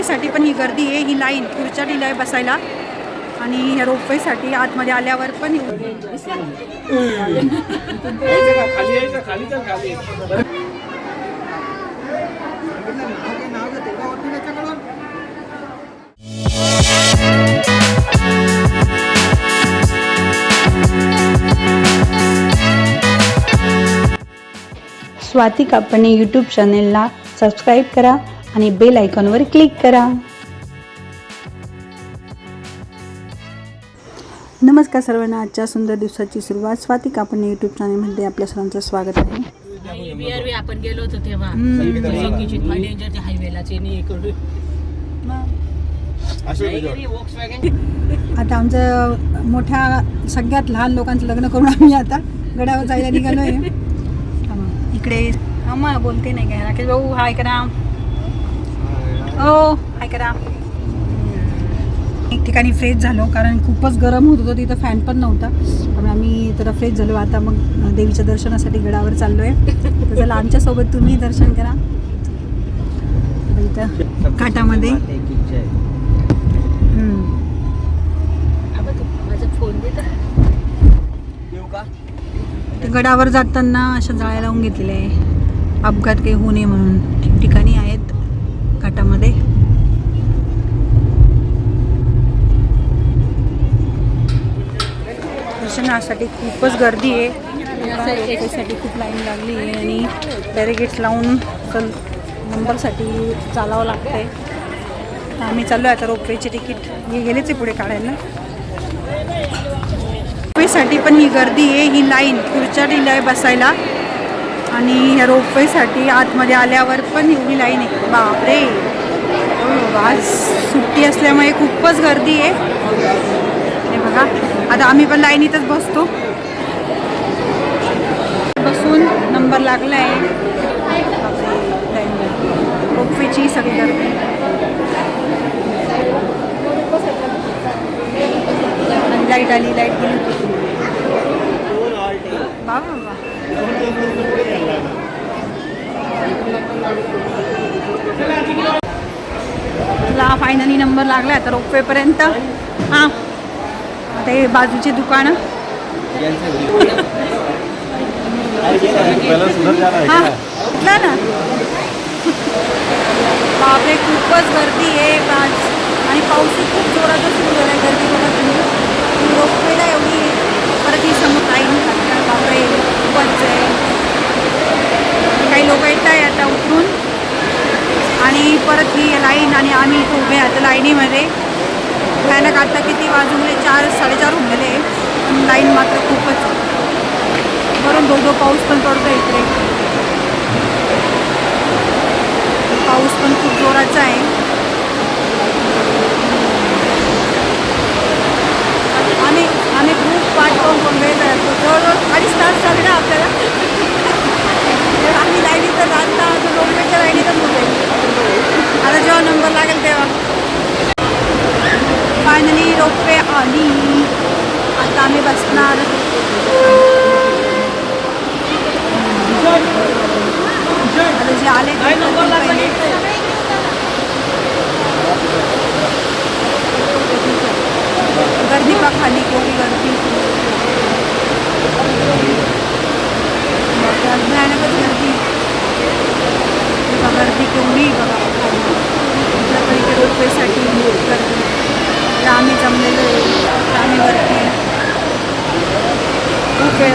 रोपवेसाठी पण ही गर्दी आहे ही लाईन खुर्च्या दिल्या आहे बसायला. आणि ह्या रोपवेसाठी आतमध्ये आल्यावर पण स्वाती कापणे यूट्यूब चॅनेलला सबस्क्राईब करा. आणि बेल आयकॉनवर क्लिक करा. नमस्कार सर्वांना आजच्या सुंदर दिवसाची सुरुवात स्वाती कापणे यूट्यूब चॅनलमध्ये आपल्या सर्वांचं स्वागत आहे. आपण गेलो होतो तेव्हा. हायवेला आता आमचं मोठ्या सगळ्यात लहान लोकांचं लग्न करून आम्ही आता गडावर जायला निघालो आहे इकडे अम्मा बोलते नाही काय राकेश भाऊ हाय करा. हो हाय करा. एक ठिकाणी फ्रेश झालो कारण खूपच गरम होत होतं तिथं फॅन पण नव्हता. त्यामुळे आम्ही जरा फ्रेश झालो. आता मग देवीच्या दर्शनासाठी गडावर चाललो आहे तर चला आमच्यासोबत तुम्ही दर्शन करा. इथं ते गडावर जाताना अशा जाळ्या लावून घेतलेल्या आहे. अपघात काही होऊ नये म्हणून. ठिकठिकाणी घाटामध्ये. दर्शनासाठी खूपच गर्दी आहे. त्यासाठी खूप लाईन लागली आहे आणि बॅरिगेट्स लावून चल नंबरसाठी चालावं लागतंय. आम्ही चाललो आहे आता रोपवेचे तिकीट. हे गेलेच आहे पुढे काढायला. रोपवेसाठी पण ही गर्दी आहे ही लाईन खुर्च्या लिहिलं आहे बसायला. आणि ह्या रोपवेसाठी आतमध्ये आल्यावर पण एवढी लाईन आहे. बापरे. आज सुट्टी असल्यामुळे खूपच गर्दी आहे. हे बघा. आता आम्ही पण लाईनीतच बसतो. बसून नंबर लागला आहे बापरे, रोपवेची सगळी गर्दी. लाइट आली लाइट गेली बाबा वा वा तुला फायनली नंबर लागला आता रोपवेपर्यंत हां. आता हे बाजूचे दुकानं. हां कुठला ना. बापरे खूपच गर्दी आहे आज आणि पाऊसही खूप जोरातच सुरू झाला आहे गर्दी बघा तुम्ही रोपवेला एवढी परत ही समोर लाईन लागतात बापरे खूपच आहे काही लोक येत आहे आता उतरून आणि परत ही लाईन आणि आम्ही इथे उभे आहोत लाईनीमध्ये. भयानक आता किती वाजून चार साडेचार होऊन गेले. पण लाईन मात्र खूपच वरून धो पाऊस पण पडतो इकडे. पाऊस पण खूप जोराचा आहे. आम्ही आम्ही खूप वाट पाहून पण वेळ जातो जवळजवळ अडीच तास चालले ना आपल्याला. आम्ही लाईनीत तर राहता तर रोडवेच्या लाईनीतच होते. आता जेव्हा नंबर लागेल तेव्हा. फायनली रोपवे आली आता आम्ही बसणार आता जे आले ते उतरतील पहिले. गर्दी का खाली केवढी गर्दी बापरे, आज भयानकच गर्दी बघा, गर्दी केवढी बघा आपल्याकडे इथे रोपवेसाठी गर्दी तर आम्ही जमलेलो आहे तर आम्ही वरती वाव.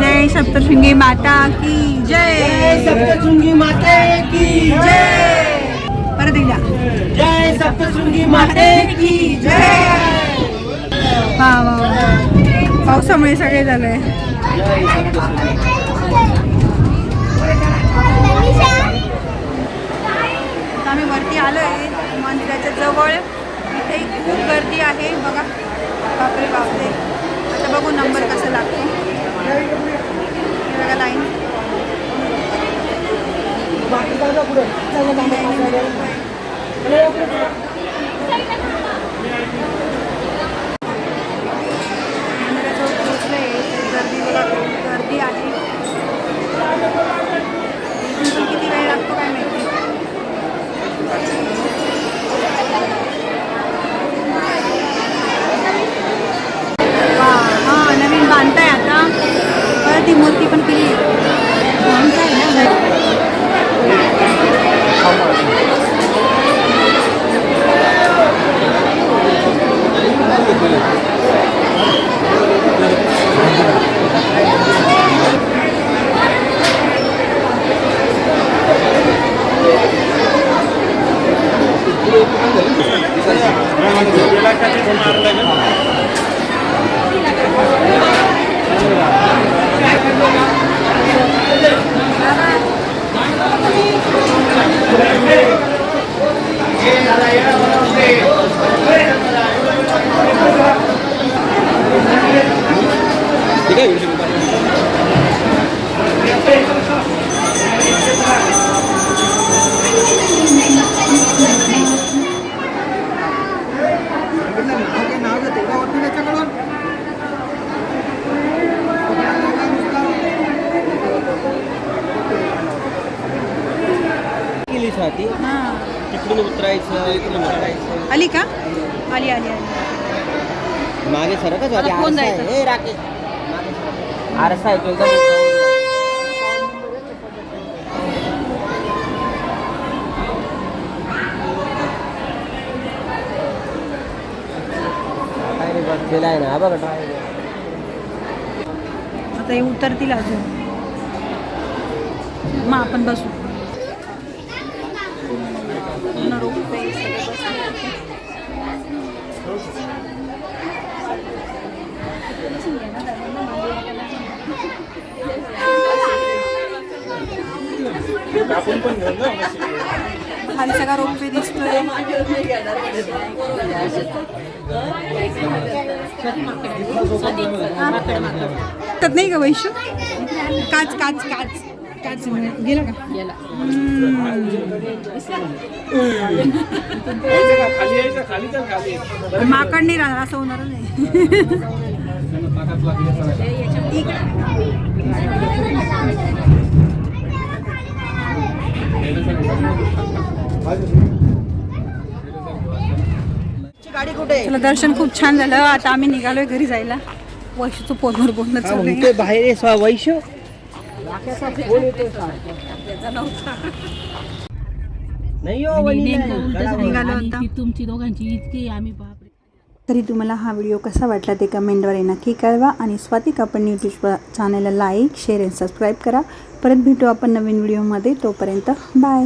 जय सप्तशृंगी माता की जय. सप्तशृंगी माते की जय. परत एकदा. जय सप्तशृंगी माते की जय. वा वा. पावसामुळे सगळे झालंय आम्ही वरती आलो आहे मंदिराच्या जवळ. इथे खूप गर्दी आहे बघा. बापरे बापरे. आता बघू नंबर कसा लागतो. बघा लाईन बाकी जागा पुढे लाईनीमध्ये उभं आहे. त्याला का ते मारलं लागेल हां. तिकडून उतरायचं इकडून उतरायचं. आली का? आली आली आली. मागे सरकच होती. आता कोण आरसा आहे. जायचं? ए, राकेश. मागे सरक. आरसा आहे तो एकदम काय रे बसलेला आहे ना. हा बघा driver. आता हे उतरतील अजून. मग आपण बसू. पूर्ण रोपवे सगळे. आपण पण घेऊन जा. खाली सगळा रोपवे दिसतोय तर नाही का वैशू काच काच काच. काच गेला का? माकड नाही राहणार असं होणार नाही. चला. गाडी कुठे चला दर्शन खूप छान झालं. आता आम्ही निघालोय घरी जायला. वैशूचं फोनवर बोलणं बाहेर वैश्य तुमची दोघांची इतकी आम्ही बापरे. तरी तुम्हाला हा व्हिडिओ कसा वाटला ते कमेंटद्वारे नक्की कळवा आणि स्वाती कापड यूट्यूब चॅनलला लाईक शेअर आणि सबस्क्राईब करा. परत भेटू आपण नवीन व्हिडिओमध्ये. तोपर्यंत बाय